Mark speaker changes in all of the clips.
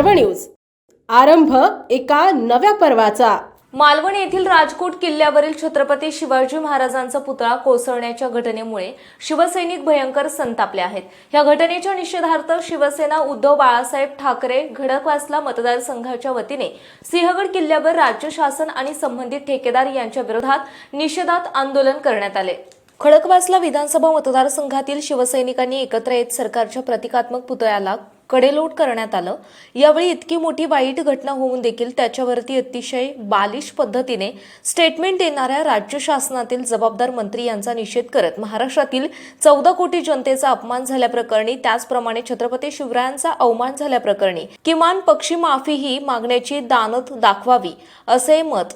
Speaker 1: News. आरंभ एका नव्या पर्वाचा.
Speaker 2: मालवण येथील राजकोट किल्ल्यावरील छत्रपती शिवाजी महाराजांचा पुतळा कोसळण्याच्या घटनेमुळे शिवसैनिक भयंकर संतापले आहेत. या घटनेच्या निषेधार्थ शिवसेना उद्धव बाळासाहेब ठाकरे खडकवासला मतदारसंघाच्या वतीने. सिंहगड किल्ल्यावर राज्य शासन आणि संबंधित ठेकेदार यांच्या विरोधात निषेधात आंदोलन करण्यात आले. खडकवासला विधानसभा मतदारसंघातील शिवसैनिकांनी एकत्र येत सरकारच्या प्रतिकात्मक पुतळ्याला कडेलोट करण्यात आलं. यावेळी इतकी मोठी वाईट घटना होऊन देखील त्याच्यावरती अतिशय बालिश पद्धतीने स्टेटमेंट देणाऱ्या राज्य शासनातील जबाबदार मंत्री यांचा निषेध करत महाराष्ट्रातील चौदा कोटी जनतेचा अपमान झाल्याप्रकरणी त्याचप्रमाणे छत्रपती शिवरायांचा अवमान झाल्याप्रकरणी किमान पक्षी माफी ही मागण्याची दानत दाखवावी असे मत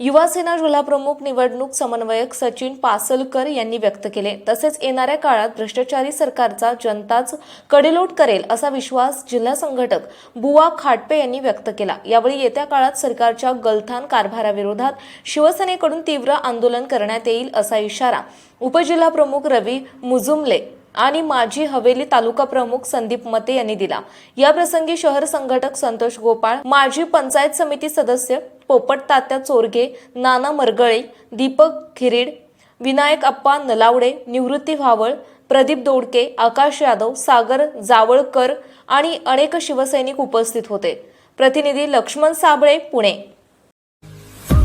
Speaker 2: युवासेना जिल्हाप्रमुख निवडणूक समन्वयक सचिन पासलकर यांनी व्यक्त केले. तसेच येणाऱ्या काळात भ्रष्टाचारी सरकारचा जनताच कडेलोट करेल असा विश्वास जिल्हा संघटक बुवा खाटपे यांनी व्यक्त केला. यावेळी येत्या काळात सरकारच्या गलथान कारभाराविरोधात शिवसेनेकडून तीव्र आंदोलन करण्यात येईल असा इशारा उपजिल्हाप्रमुख रवी मुजुमले आणि माजी हवेली तालुका प्रमुख संदीप मते यांनी दिला. या प्रसंगी शहर संघटक संतोष गोपाळ माजी पंचायत समिती सदस्य पोपट तात्या चोरगे नाना मरगळे दीपक खिरीड विनायक अप्पा नलावडे निवृत्ती व्हावळ प्रदीप दोडके आकाश यादव सागर जावळकर आणि अनेक शिवसैनिक उपस्थित होते. प्रतिनिधी लक्ष्मण साबळे पुणे.